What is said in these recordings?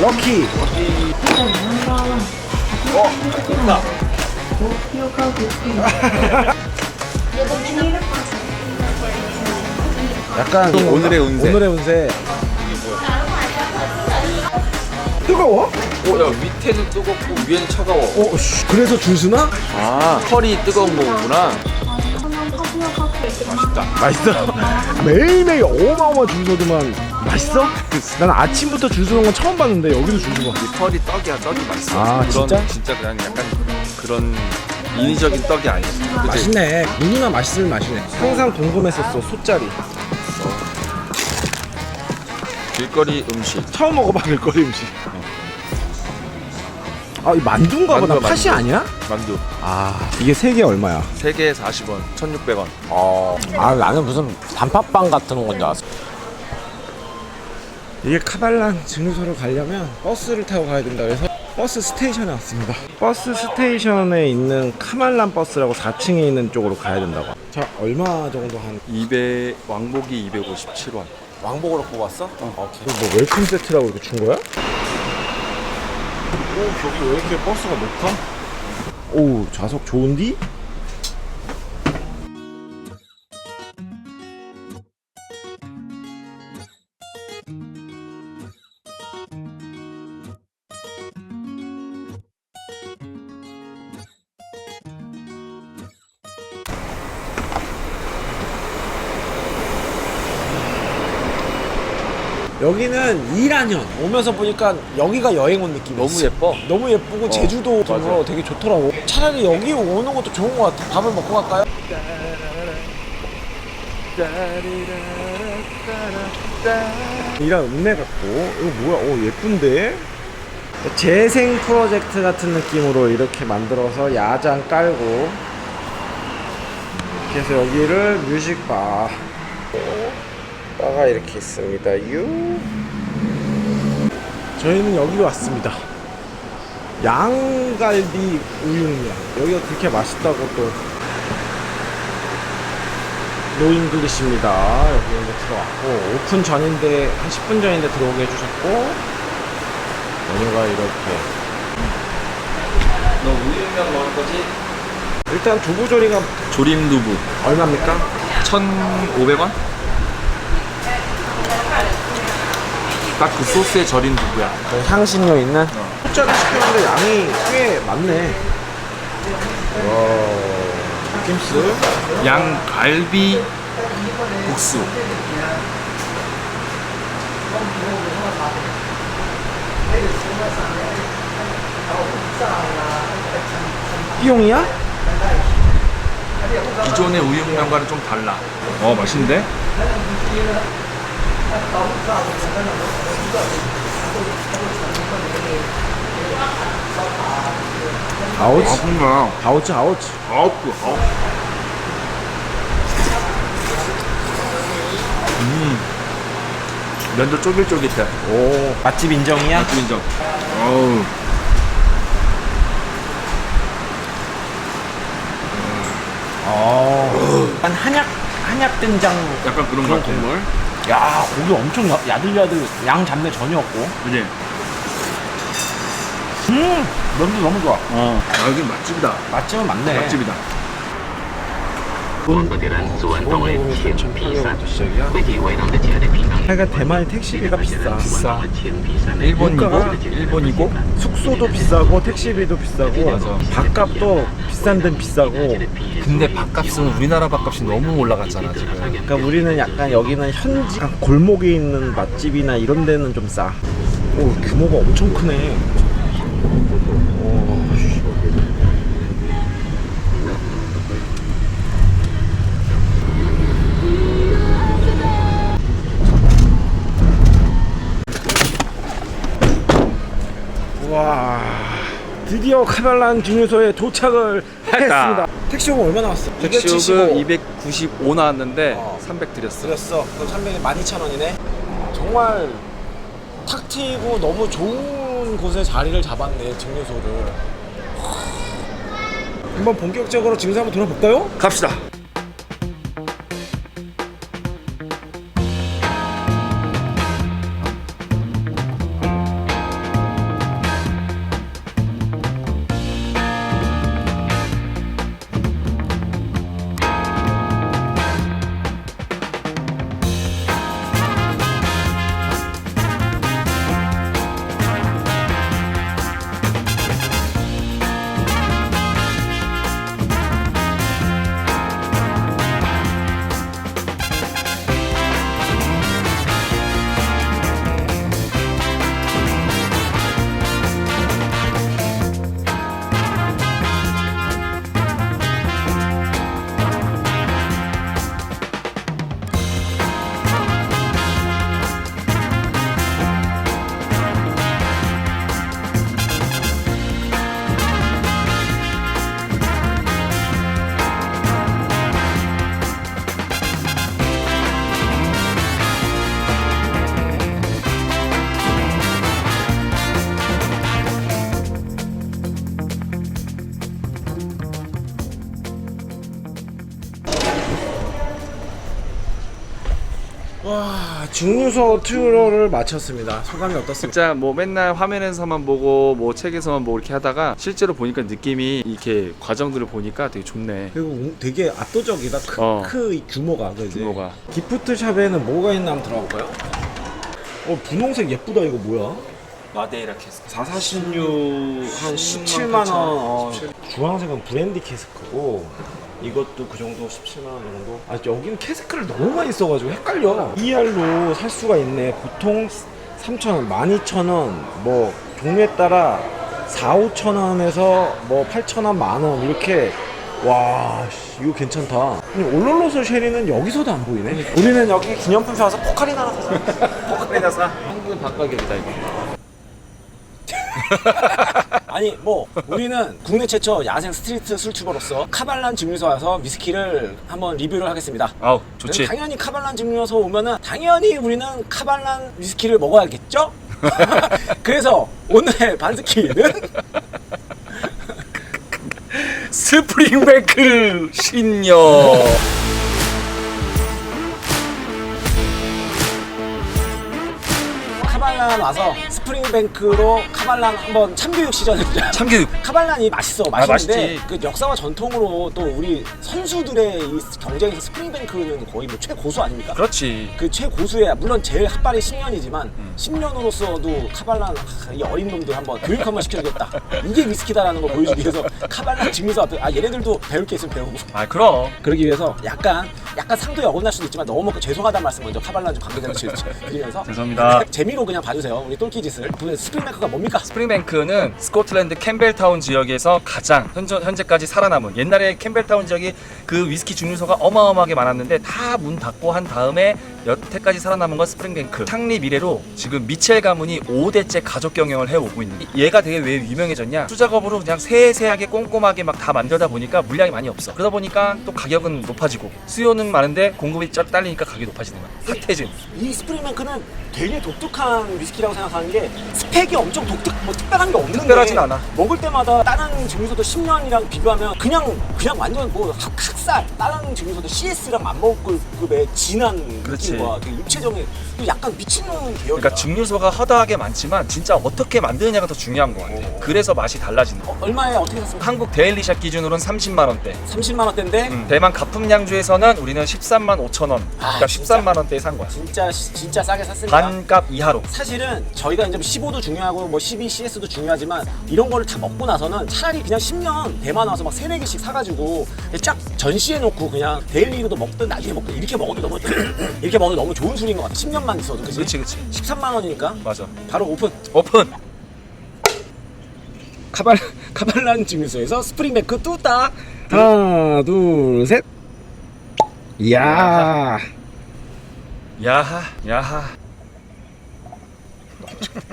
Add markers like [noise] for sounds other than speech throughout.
럭키 [laughs] 약간 오늘의 운세. 오늘의 운세 뜨거워? 오, 야 밑에는 뜨겁고 위에는 차가워 어, 씨, 그래서 줄 서나? 아 털이 뜨거운 거구나 맛있어? 매일매일 어마어마 줄 서더만 맛있어? 난 아침부터 줄 서는 건 처음 봤는데 여기도 줄 서봐 이 털이 떡이야 떡이 맛있어 아, 그런, 진짜? 진짜 그냥 약간 그런 인위적인 떡이 아니야 그치? 맛있네 누구나 맛있으면 맛이네 항상 궁금했었어 소짜리 길거리 음식 처음 먹어봐 길거리 음식 아, 이 만두인가 보다. 만두야, 팥이 만두. 아니야? 만두 아, 이게 세 개 얼마야? 3개에 40원 1600원 아 나는 무슨 단팥빵 같은 건줄 알았어 이게 카발란 증류소로 가려면 버스를 타고 가야 된다 그래서 버스 스테이션에 왔습니다. 버스 스테이션에 있는 카말란 버스라고 4층에 있는 쪽으로 가야 된다고. 자, 얼마 정도 한 200 왕복이 257원 왕복으로 뽑았어? 어. 오케이 뭐 웰컴 세트라고 이렇게 준 거야? 오, 저기 왜 이렇게 버스가 높아? 오, 좌석 좋은디? 여기는 이란현 오면서 보니까 여기가 여행 온 느낌이었어. 너무 예뻐 너무 예쁘고 제주도 맞아. 등으로 되게 좋더라고. 차라리 여기 오는 것도 좋은 것 같아. 밥을 먹고 갈까요? 이런 읍내 같고 이거 뭐야? 오 예쁜데? 재생 프로젝트 같은 느낌으로 이렇게 만들어서 야장 깔고 그래서 여기를 뮤직바 바가 이렇게 있습니다. 유 저희는 여기로 왔습니다. 양갈비 우육면 여기가 그렇게 맛있다고 또 노잉글리시입니다 여기 이제 들어왔고 오픈 전인데 한 10분 전인데 들어오게 해주셨고 메뉴가 이렇게 너 우유면 먹을 거지? 일단 두부조리가 조림 두부 얼마입니까? 1,500원? 딱 그 소스에 절인 두부야? 그 향신료 있는? 숫자를 시켰는데 양이 꽤 많네. 와 김스 양 갈비 국수. 띠용이야? 기존의 우육면과는 좀 달라. 어 맛있는데? 아우치 뭔가? 아우치 아우치 아홉 그 아홉 음. 면도 쫄깃쫄깃해. 오. 맛집 인정이야? 인정. 어우. 어. 약간 한약 한약 된장 약간 그런 같아 국물. 야 고기 엄청 야- 야들야들 양 잡내 전혀 없고. 그지? 음 면도 너무 좋아. 어 아, 여기 맛집이다 맛집은 많네. 맛집이다 본 보험료금이 어, 어, 어, 하여간 대만 택시비가 비싸. 비싸. 일본이고 일본이고 숙소도 비싸고 택시비도 비싸고 맞아. 밥값도 비싼 데는 비싸고. 근데 밥값은 우리나라 밥값이 너무 올라갔잖아 지금. 그러니까 우리는 약간 여기는 현지 골목에 있는 맛집이나 이런 데는 좀싸오 규모가 엄청 크네. 오, 드디어 카발란 증류소에 도착을 했습니다. 택시 요금 얼마 나왔어? 택시 275. 요금 295 나왔는데 어. 300 드렸어. 드렸어. 그럼 300에 12,000원이네. 정말 탁 트이고 너무 좋은 곳에 자리를 잡았네 증류소를. 한번 본격적으로 증사 한번 돌아볼까요? 갑시다. 와 증류소 투어를 마쳤습니다. 소감이 어떻습니까? 진짜 뭐 맨날 화면에서만 보고 뭐 책에서만 보고 이렇게 하다가 실제로 보니까 느낌이 이렇게 과정들을 보니까 되게 좋네. 그리고 웅- 되게 압도적이다. 크, 어. 크이 규모가 그지? 규모가. 기프트 샵에는 뭐가 있나 한번 들어가 볼까요? 어 분홍색 예쁘다 이거 뭐야? 마데이라 캐스크. 446 한 17만 원. 어, 주황색은 브랜디 캐스크고 이것도 그 정도 17만 원 정도. 아 여기는 캐스크를 너무 많이 써가지고 헷갈려. ER로 살 수가 있네. 보통 3,000원, 12,000원, 뭐 종류에 따라 4, 5천 원에서 뭐 8천 원, 만 원 이렇게 와 씨, 이거 괜찮다. 아니, 올롤로소 쉐리는 여기서도 안 보이네. 우리는 여기 기념품 사서 [laughs] 포카리나 사. 포카리나 사. 한국의 바깥격이다 이거. [laughs] 아니 뭐 우리는 국내 최초 야생 스트리트 술튜버로서 카발란 증류소 와서 위스키를 한번 리뷰를 하겠습니다. 아우 좋지. 당연히 카발란 증류소 오면은 당연히 우리는 카발란 위스키를 먹어야겠죠? [laughs] 그래서 오늘의 반스키는 스프링뱅크 신녀. 와서 스프링뱅크로 카발란 한번 참교육 시전해보자. 참교육. 카발란이 맛있어 맛있는데 맛있지. 그 역사와 전통으로 또 우리 선수들의 이 경쟁에서 스프링뱅크는 거의 뭐 최고수 아닙니까? 그렇지. 그 최고수야 물론 제일 핫발이 10년이지만 10년으로서도 카발란 아, 이 어린 놈들 한번 교육 한번 시켜주겠다 이게 위스키다라는 걸 보여주기 위해서 카발란 증류소 앞에 아 얘네들도 배울 게 있으면 배우고 아 그럼. 그러기 위해서 약간 약간 상도에 어긋날 수도 있지만 너무 죄송하다는 말씀 먼저 카발란 좀 관계자들 [laughs] 드리면서 죄송합니다. 재미로 그냥 봐주세요 우리 똘끼짓을 그 스프링뱅크가 뭡니까? 스프링뱅크는 스코틀랜드 캠벨타운 지역에서 가장 현재, 현재 까지 살아남은 옛날에 캠벨타운 지역이 그 위스키 증류소가 어마어마하게 많았는데 다 문 닫고 한 다음에 여태까지 살아남은 건 스프링뱅크. 창립 이래로 지금 미첼 가문이 5대째 가족 경영을 해오고 있는 얘가 되게 왜 유명해졌냐? 수작업으로 그냥 세세하게 꼼꼼하게 막 다 만들다 보니까 물량이 많이 없어. 그러다 보니까 또 가격은 높아지고 수요는 많은데 공급이 쫙 딸리니까 가격이 높아지는 거야. 핫해진. 이 스프링뱅크는 되게 독특한 위스키라고 생각하는 게 스펙이 엄청 독특 뭐 특별한 게 없는데 특별하진 않아. 먹을 때마다 다른 증류소도 10년이랑 비교하면 그냥 그냥 완전 뭐 학, 학살 다른 증류소도 CS랑 맞먹을 급의 진한 그렇지. 느낌과 그 입체적인 그 약간 미친놈 계열이다 그러니까 증류소가 허다하게 많지만 진짜 어떻게 만드느냐가 더 중요한 것 같아 그래서 맛이 달라지는 거야 얼마에 어떻게 샀습니까? 한국 데일리샷 기준으로는 30만 원대. 30만 원대인데 음, 대만 가품량주에서는 우리는 13만 5천 원. 그러니까 진짜? 13만 원대에 산 거야. 진짜 진짜 싸게 샀습니다 반값 이하로. 사실은 저희가 이제 15도 중요하고 뭐 12 CS도 중요하지만 이런 거를 다 먹고 나서는 차라리 그냥 10년 대만 와서 막 3, 4개씩 사가지고 쫙 전시해 놓고 그냥 데일리로도 먹든 나중에 먹든 이렇게 먹어도 너무 [clears throat] 이렇게 먹어도 너무 좋은 술인 것 같아 10년만 있어도 그치? 그렇지 그렇지. 13만 원이니까 맞아. 바로 오픈 오픈. 카발, 카발란 증류소에서 스프링뱅크 뚜따 하나, 둘, 셋. 이야. 야하 야하. [laughs]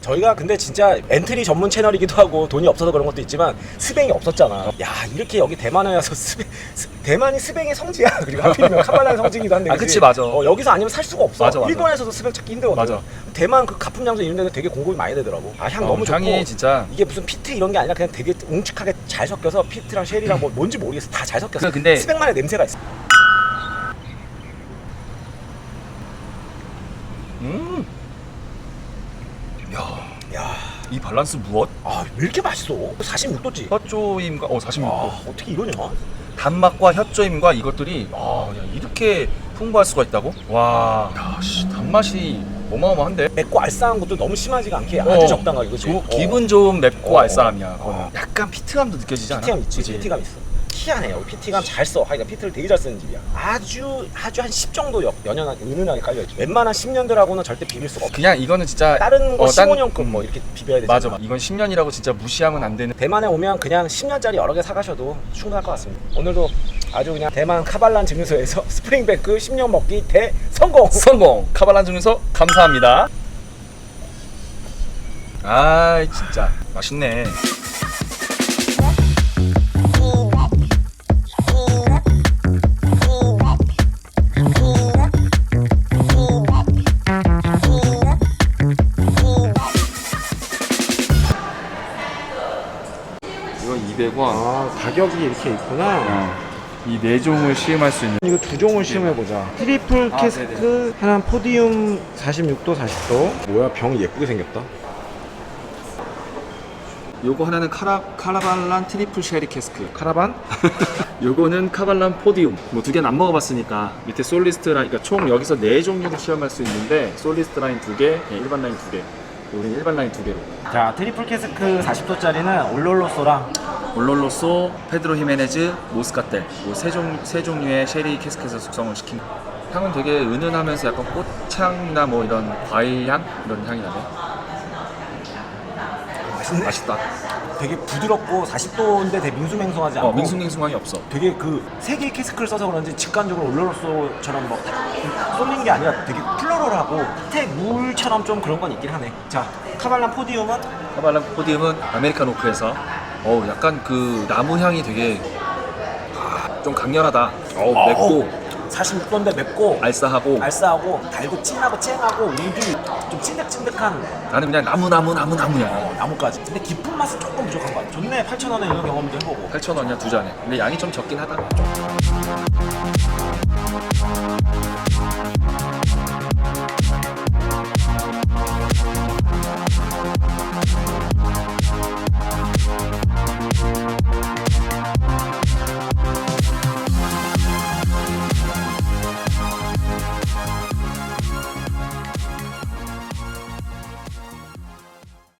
저희가 근데 진짜 엔트리 전문 채널이기도 하고 돈이 없어서 그런 것도 있지만 스뱅이 없었잖아. 야 이렇게 여기 대만에 와서 스뱅, 스- 대만이 스뱅의 성지야. [laughs] 그리고 하필이면 [laughs] 카발라의 성지기도 한데. 아, 그치, 맞아. 어, 여기서 아니면 살 수가 없어. 맞아, 맞아. 일본에서도 스뱅 찾기 힘들거든. 맞아. 대만 그 가품 장소 이런 데는 되게 공급이 많이 되더라고. 아향 어, 너무 좋고. 진짜 이게 무슨 피트 이런 게 아니라 그냥 되게 웅측하게 잘 섞여서 피트랑 쉐리랑 뭐 [clears throat] 뭔지 모르겠어. 다 잘 섞였어. 근데- 스뱅만의 냄새가 있어. 음. 야, 야, 이 밸런스 무엇? 아, 왜 이렇게 맛있어? 46도지. 혀조임과 어 46도. 아, 어떻게 이러냐? 단맛과 혀조임과 이것들이 아, 야, 이렇게 풍부할 수가 있다고? 와, 야, 씨, 단맛이 어마어마한데. 맵고 알싸한 것도 너무 심하지가 않게 아주 어, 적당하게 그치? 조- 어. 기분 좋은 맵고 어. 알싸함이야. 그거는. 어. 약간 피트감도 느껴지지 않아? PT감 있지, 그치? PT감 있어. 희한해, 여기 PT감 잘 써. 하여간 PT를 되게 잘 쓰는 집이야. 아주, 아주 한 10 정도 연, 연연하게, 은은하게 깔려있지. 웬만한 10년들하고는 절대 비빌 수가 없어. 그냥 이거는 진짜 다른 거 어, 딴- 15년급 뭐 이렇게 비벼야 되잖아. 맞아, 맞아. 이건 10년이라고 진짜 무시하면 안 되는. 대만에 오면 그냥 10년짜리 여러 개 사가셔도 충분할 것 같습니다. 오늘도 아주 그냥 대만 카발란 증류소에서 [laughs] 스프링뱅크 10년 먹기 대성공! 성공! 카발란 증류소 감사합니다. 아, 진짜 맛있네. 가격이 이렇게 있구나. 어. 이네 종을 시음할 수 있는 이거 두 종을 시음해보자. 트리플 아, 캐스크 하나 포디움 46도 40도. 뭐야 병이 예쁘게 생겼다. 요거 하나는 카라 카라발란 트리플 쉐리 캐스크. 카라반? [laughs] 요거는 카발란 포디움. 뭐 두 개는 안 먹어봤으니까 밑에 솔리스트 라인, 그러니까 총 여기서 네 종류를 시험할 수 있는데 솔리스트 라인 두 개, 예, 일반 라인 두 개. 우리는 일반 라인 두 개로. 자, 트리플 캐스크 40도짜리는 올롤로소랑 올롤로소, 페드로 히메네즈, 모스카텔 뭐세 종, 세 종류의 쉐리 캐스크에서 숙성을 시킨 향은 되게 은은하면서 약간 꽃향이나 뭐 이런 과일향 이런 향이 나네. 맛있네. 맛있다. 되게 부드럽고 40도인데 되게 밍숭맹숭하지 않고 어, 밍숭밍숭함이 없어. 되게 그 세 개의 캐스크를 써서 그런지 직관적으로 올로로소처럼 뭐 쏠린 게 아니라 되게 플로럴하고 끝에 물처럼 좀 그런 건 있긴 하네. 자, 카발란 포디움은 카발란 포디움은 아메리칸 오크에서 어우 약간 그 나무 향이 되게 아, 좀 강렬하다. 어우 맵고 46도인데 맵고 알싸하고 알싸하고 달고 진하고 쨍하고 우기 좀 찐득찐득한 나는 그냥 나무 나무 나무 나무야. 어, 나무까지. 근데 깊은 맛은 조금 부족한 것 같아. 좋네. 8,000원에 이런 경험도 해보고. 8,000원이야 두 잔에. 근데 양이 좀 적긴 하다.